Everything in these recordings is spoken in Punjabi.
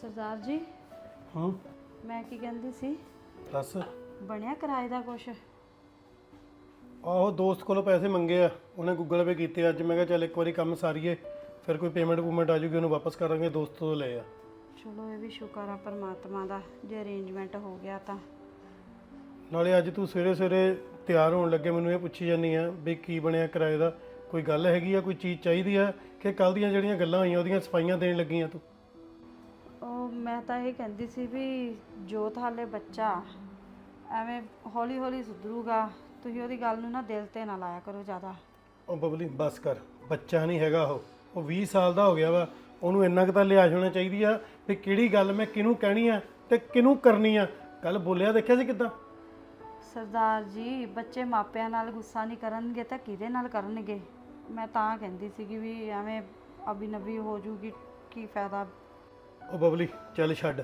ਸਰਦਾਰ ਜੀ ਹਾਂ। ਮੈਂ ਕੀ ਕਹਿੰਦੀ ਸੀ? ਦੱਸ। ਬਣਿਆ ਕਿਰਾਏ ਦਾ ਕੁਛ? ਆਹੋ ਦੋਸਤ ਕੋਲੋਂ ਪੈਸੇ ਮੰਗੇ ਆ। ਉਹਨੇ ਗੂਗਲ ਪੇ ਕੀਤੇ ਅੱਜ ਮੈਂ ਕਿਹਾ ਚੱਲ ਇੱਕ ਵਾਰੀ ਕੰਮ ਸਾਰੀਏ ਫਿਰ ਕੋਈ ਪੇਮੈਂਟ ਪੂਮੈਂਟ ਆ ਜੂਗੀ ਉਹਨੂੰ ਵਾਪਸ ਕਰਾਂਗੇ। ਦੋਸਤ ਤੋਂ ਲਏ ਆ। ਚਲੋ ਇਹ ਵੀ ਸ਼ੁਕਰ ਆ ਪਰਮਾਤਮਾ ਦਾ। ਜੇ ਅਰੇਂਜਮੈਂਟ ਹੋ ਗਿਆ ਤਾਂ। ਨਾਲੇ ਅੱਜ ਤੂੰ ਸਵੇਰੇ ਸਵੇਰੇ ਤਿਆਰ ਹੋਣ ਲੱਗੇ ਮੈਨੂੰ ਇਹ ਪੁੱਛੀ ਜਾਨੀ ਆ ਵੀ ਕੀ ਬਣਿਆ ਕਿਰਾਏ ਦਾ। ਕੋਈ ਗੱਲ ਹੈਗੀ ਆ? ਕੋਈ ਚੀਜ਼ ਚਾਹੀਦੀ ਆ? ਕਿ ਕੱਲ ਦੀਆਂ ਜਿਹੜੀਆਂ ਗੱਲਾਂ ਹੋਈਆਂ ਉਹਦੀਆਂ ਸਫਾਈਆਂ ਦੇਣ ਲੱਗੀਆਂ ਤੂੰ? ਮੈਂ ਤਾਂ ਇਹ ਕਹਿੰਦੀ ਸੀ ਵੀ ਜੋਤ ਹਾਲੇ ਬੱਚਾ ਐਵੇਂ ਹੌਲੀ ਹੌਲੀ ਸੁਧਰੂਗਾ ਤੁਸੀਂ ਉਹਦੀ ਗੱਲ ਨੂੰ ਨਾ ਦਿਲ ਤੇ ਨਾ ਲਾਇਆ ਕਰੋ ਜ਼ਿਆਦਾ। ਉਹ ਬਬਲੀ ਬਸ ਕਰ ਬੱਚਾ ਨਹੀਂ ਹੈਗਾ ਉਹ। ਉਹ 20 ਸਾਲ ਦਾ ਹੋ ਗਿਆ ਵਾ ਉਹਨੂੰ ਇੰਨਾ ਕੁ ਤਾਂ ਲਿਆਜ ਹੋਣਾ ਚਾਹੀਦੀ ਆ ਵੀ ਕਿਹੜੀ ਗੱਲ ਮੈਂ ਕਿਹਨੂੰ ਕਹਿਣੀ ਆ ਤੇ ਕਿਹਨੂੰ ਕਰਨੀ ਆ। ਕੱਲ ਬੋਲਿਆ ਦੇਖਿਆ ਸੀ ਕਿਦਾਂ? ਸਰਦਾਰ ਜੀ ਬੱਚੇ ਮਾਪਿਆਂ ਨਾਲ ਗੁੱਸਾ ਨਹੀਂ ਕਰਨਗੇ ਤਾਂ ਕਿਹਦੇ ਨਾਲ ਕਰਨਗੇ? ਮੈਂ ਤਾਂ ਕਹਿੰਦੀ ਸੀਗੀ ਵੀ ਐਵੇਂ ਅਬੀ ਨਬੀ ਹੋ ਜੂਗੀ ਕੀ ਫਾਇਦਾ ਉਹ ਬਬਲੀ, ਚੱਲ ਛੱਡ।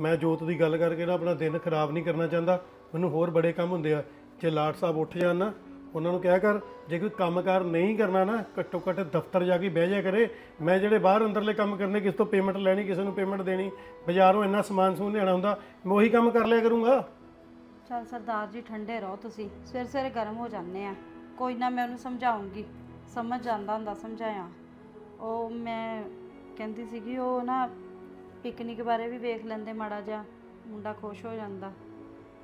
ਮੈਂ ਜੋਤ ਦੀ ਗੱਲ ਕਰਕੇ ਨਾ ਆਪਣਾ ਦਿਨ ਖਰਾਬ ਨਹੀਂ ਕਰਨਾ ਚਾਹੁੰਦਾ। ਮੈਨੂੰ ਹੋਰ ਬੜੇ ਕੰਮ ਹੁੰਦੇ ਆ। ਜੇ ਲਾਟ ਸਾਹਿਬ ਉੱਠ ਜਾਣ ਨਾ, ਉਹਨਾਂ ਨੂੰ ਕਿਹਾ ਕਰ, ਜੇ ਕੋਈ ਕੰਮਕਾਰ ਨਹੀਂ ਕਰਨਾ ਨਾ, ਘੱਟੋ ਘੱਟ ਦਫ਼ਤਰ ਜਾ ਕੇ ਬਹਿ ਜਾ ਕਰੇ। ਮੈਂ ਜਿਹੜੇ ਬਾਹਰ ਅੰਦਰਲੇ ਕੰਮ ਕਰਨੇ, ਕਿਸ ਤੋਂ ਪੇਮੈਂਟ ਲੈਣੀ, ਕਿਸੇ ਨੂੰ ਪੇਮੈਂਟ ਦੇਣੀ, ਬਾਜ਼ਾਰੋਂ ਇੰਨਾ ਸਮਾਨ ਸਮੂਨ ਲੈਣਾ ਹੁੰਦਾ, ਮੈਂ ਉਹੀ ਕੰਮ ਕਰ ਲਿਆ ਕਰੂੰਗਾ। ਚਲ ਸਰਦਾਰ ਜੀ, ਠੰਡੇ ਰਹੋ ਤੁਸੀਂ। ਸਵੇਰੇ ਸਵੇਰੇ ਗਰਮ ਹੋ ਜਾਂਦੇ ਆ। ਕੋਈ ਨਾ ਮੈਂ ਉਹਨੂੰ ਸਮਝਾਉਂਗੀ। ਸਮਝ ਜਾਂਦਾ ਹੁੰਦਾ, ਸਮਝਾਇਆ। ਉਹ ਮੈਂ ਕਹਿੰਦੀ ਸੀਗੀ, ਉਹ ਨਾ ਪਿਕਨਿਕ ਬਾਰੇ ਵੀ ਵੇਖ ਲੈਂਦੇ ਮਾੜਾ ਜਿਹਾ ਮੁੰਡਾ ਖੁਸ਼ ਹੋ ਜਾਂਦਾ।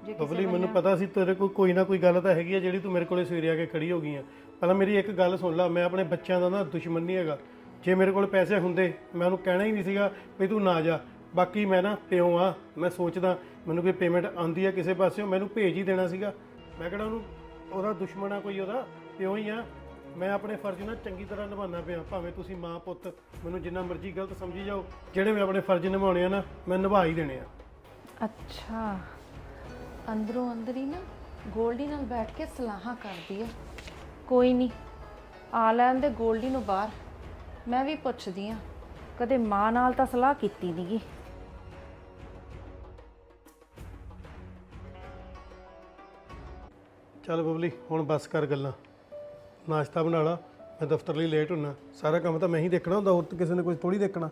ਜੇ ਕਿਸੇ ਬਬਲੀ ਮੈਨੂੰ ਪਤਾ ਸੀ ਤੇਰੇ ਕੋਲ ਕੋਈ ਨਾ ਕੋਈ ਗੱਲ ਤਾਂ ਹੈਗੀ ਆ ਜਿਹੜੀ ਤੂੰ ਮੇਰੇ ਕੋਲੇ ਸਵੇਰੇ ਆ ਕੇ ਖੜੀ ਹੋ ਗਈ ਆ। ਪਹਿਲਾਂ ਮੇਰੀ ਇੱਕ ਗੱਲ ਸੁਣ ਲੈ ਮੈਂ ਆਪਣੇ ਬੱਚਿਆਂ ਦਾ ਨਾ ਦੁਸ਼ਮਣ ਨਹੀਂ ਹੈਗਾ। ਜੇ ਮੇਰੇ ਕੋਲ ਪੈਸੇ ਹੁੰਦੇ ਮੈਂ ਉਹਨੂੰ ਕਹਿਣਾ ਹੀ ਨਹੀਂ ਸੀਗਾ ਵੀ ਤੂੰ ਨਾ ਜਾ। ਬਾਕੀ ਮੈਂ ਨਾ ਪਿਓ ਆ ਮੈਂ ਸੋਚਦਾ ਮੈਨੂੰ ਕੋਈ ਪੇਮੈਂਟ ਆਂਦੀ ਆ ਕਿਸੇ ਪਾਸਿਓਂ ਮੈਨੂੰ ਭੇਜ ਹੀ ਦੇਣਾ ਸੀਗਾ। ਮੈਂ ਕਿਹੜਾ ਉਹਨੂੰ ਉਹਦਾ ਦੁਸ਼ਮਣ ਆ ਕੋਈ ਉਹਦਾ ਪਿਓ ਹੀ ਆ। ਮੈਂ ਆਪਣੇ ਫਰਜ਼ ਨਾਲ ਚੰਗੀ ਤਰ੍ਹਾਂ ਨਿਭਾਉਣਾ ਪਿਆ ਭਾਵੇਂ ਤੁਸੀਂ ਮਾਂ ਪੁੱਤ ਮੈਨੂੰ ਜਿੰਨਾ ਮਰਜ਼ੀ ਗਲਤ ਸਮਝੀ ਜਾਓ ਜਿਹੜੇ ਮੈਂ ਆਪਣੇ ਫਰਜ਼ ਨਿਭਾਉਣੇ ਆ ਨਾ ਮੈਂ ਨਿਭਾ ਹੀ ਦੇਣੇ ਆ। ਅੱਛਾ। ਅੰਦਰੋਂ ਅੰਦਰ ਹੀ ਨਾ ਗੋਲਡੀ ਨਾਲ ਬੈਠ ਕੇ ਸਲਾਹਾਂ ਕਰਦੀ ਆ। ਕੋਈ ਨਹੀਂ ਆ ਲੈਣ ਦੇ ਗੋਲਡੀ ਨੂੰ ਬਾਹਰ। ਮੈਂ ਵੀ ਪੁੱਛਦੀ ਆ ਕਦੇ ਮਾਂ ਨਾਲ ਤਾਂ ਸਲਾਹ ਕੀਤੀ ਨਹੀਂਗੀ ਚੱਲ ਬਬਲੀ ਹੁਣ ਬੱਸ ਕਰ ਗੱਲਾਂ। ਨਾਸ਼ਤਾ ਬਣਾ ਲਾ, ਮੈਂ ਦਫ਼ਤਰ ਲਈ ਲੇਟ ਹੁੰਨਾ। ਸਾਰਾ ਕੰਮ ਤਾਂ ਮੈਂ ਹੀ ਦੇਖਣਾ ਹੁੰਦਾ, ਹੋਰ ਤਾਂ ਕਿਸੇ ਨੇ ਕੁਝ ਥੋੜੀ ਦੇਖਣਾ।